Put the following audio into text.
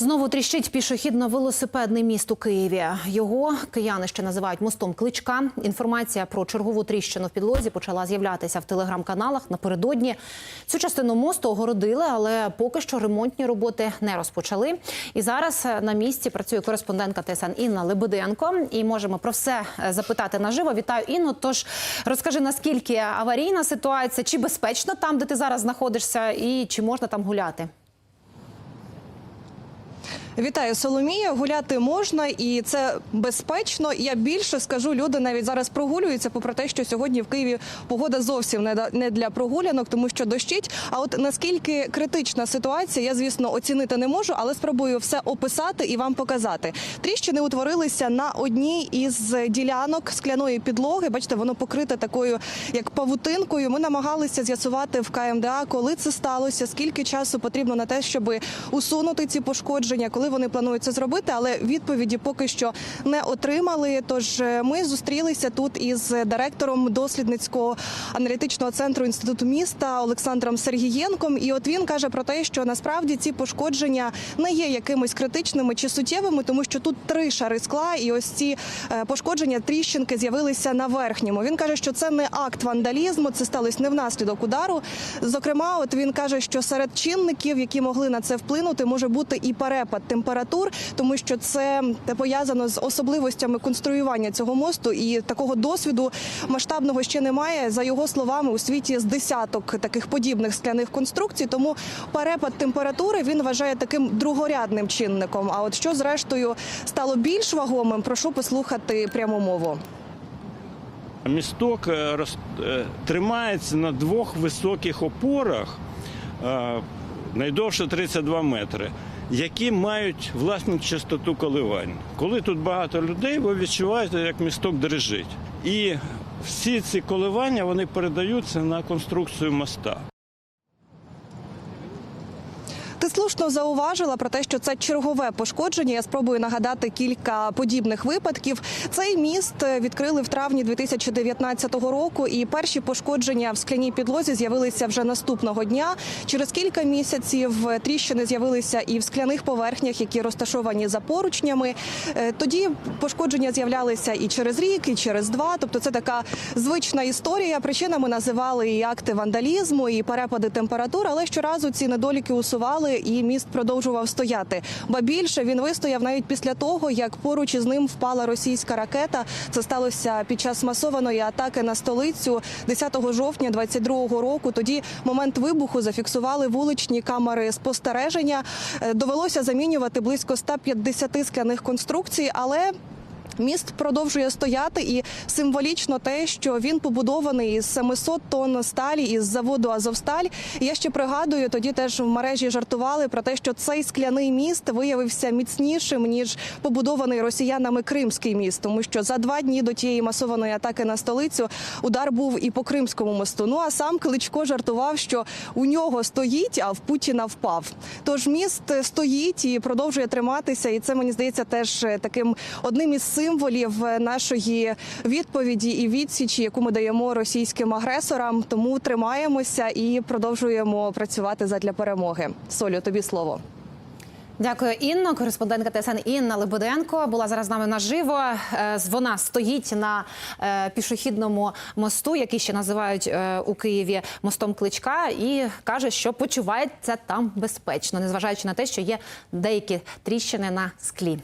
Знову тріщить пішохідно-велосипедний міст у Києві. Його кияни ще називають мостом кличка. Інформація про чергову тріщину в підлозі почала з'являтися в телеграм-каналах напередодні. Цю частину мосту огородили, але поки що ремонтні роботи не розпочали. І зараз на місці працює кореспондентка ТСН Інна Лебеденко. І можемо про все запитати наживо. Вітаю Інну. Тож розкажи, наскільки аварійна ситуація, чи безпечно там, де ти зараз знаходишся, і чи можна там гуляти? Вітаю, Соломія. Гуляти можна і це безпечно. Я більше скажу, люди навіть зараз прогулюються, попри те, що сьогодні в Києві погода зовсім не для прогулянок, тому що дощить. А от наскільки критична ситуація, я звісно оцінити не можу, але спробую все описати і вам показати. Тріщини утворилися на одній із ділянок скляної підлоги. Бачите, воно покрите такою як павутинкою. Ми намагалися з'ясувати в КМДА, коли це сталося, скільки часу потрібно на те, щоб усунути ці пошкодження, коли вони планують це зробити, але відповіді поки що не отримали. Тож е, ми зустрілися тут із директором дослідницького аналітичного центру інституту міста Олександром Сергієнком. І от він каже про те, що насправді ці пошкодження не є якимись критичними чи суттєвими, тому що тут три шари скла, і ось ці е, пошкодження тріщинки з'явилися на верхньому. Він каже, що це не акт вандалізму, це сталося не внаслідок удару. Зокрема, от він каже, що серед чинників, які могли на це вплинути, може бути і перепад температур, тому що це пов'язано з особливостями конструювання цього мосту, і такого досвіду масштабного ще немає. За його словами, у світі з десяток таких подібних скляних конструкцій. Тому перепад температури він вважає таким другорядним чинником. А от що зрештою стало більш вагомим, прошу послухати пряму мову. Місток е, е, тримається на двох високих опорах, е, найдовше 32 метри, які мають власну частоту коливань. Коли тут багато людей, ви відчуваєте, як місток дрижить. І всі ці коливання вони передаються на конструкцію моста. Ти слушно зауважила про те, що це чергове пошкодження. Я спробую нагадати кілька подібних випадків. Цей міст відкрили в травні 2019 року, і перші пошкодження в скляній підлозі з'явилися вже наступного дня. Через кілька місяців тріщини з'явилися і в скляних поверхнях, які розташовані за поручнями. Е, Тоді пошкодження з'являлися і через рік, і через два. Тобто, це така звична історія. Причинами називали і акти вандалізму, і перепади температур, але щоразу ці недоліки усували, і міст продовжував стояти. Ба більше він вистояв навіть після того, як поруч із ним впала російська ракета. Це сталося під час масованої атаки на столицю 10 жовтня 22 року. Тоді момент вибуху зафіксували вуличні камери спостереження. Е, Довелося замінювати близько 150 скляних конструкцій, але Міст продовжує стояти, і символічно те, що він побудований із 700 тонн сталі із заводу Азовсталь. Я ще пригадую, тоді теж в мережі жартували про те, що цей скляний міст виявився міцнішим ніж побудований росіянами Кримський міст, тому що за два дні до тієї масованої атаки на столицю удар був і по Кримському мосту. Ну а сам Кличко жартував, що у нього стоїть, а в Путіна впав. Тож міст стоїть і продовжує триматися, і це мені здається теж е, таким одним із символів е, нашої відповіді і відсічі, яку ми даємо російським агресорам. Тому тримаємося і продовжуємо працювати задля перемоги. Солю, тобі слово. Дякую, Інно. Кореспондентка ТСН Інна Лебеденко була зараз з нами наживо. Е, Вона стоїть на е, пішохідному мосту, який ще називають у Києві мостом Кличка, і каже, що почувається там безпечно, незважаючи на те, що є деякі тріщини на склі.